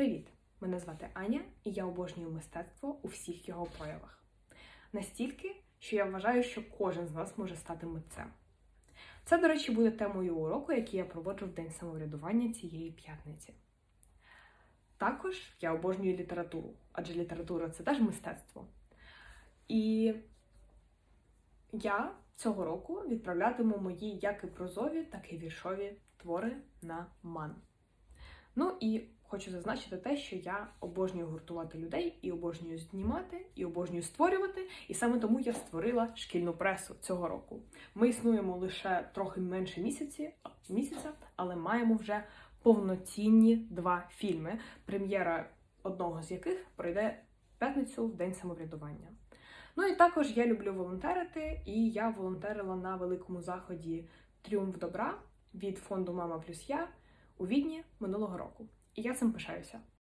Привіт! Мене звати Аня, і я обожнюю мистецтво у всіх його проявах. Настільки, що я вважаю, що кожен з нас може стати митцем. Це, до речі, буде темою уроку, який я проводжу в день самоврядування цієї п'ятниці. Також я обожнюю літературу, адже література це теж мистецтво. І я цього року відправлятиму мої як і прозові, так і віршові твори на ман. Ну і хочу зазначити те, що я обожнюю гуртувати людей і обожнюю знімати, і обожнюю створювати. І саме тому я створила шкільну пресу цього року. Ми існуємо лише трохи менше місяці, місяця, але маємо вже повноцінні два фільми, прем'єра одного з яких пройде п'ятницю в день самоврядування. Ну і також я люблю волонтерити, і я волонтерила на великому заході Тріумф добра від фонду Мама плюс я у Відні минулого року. І я цим пишаюся.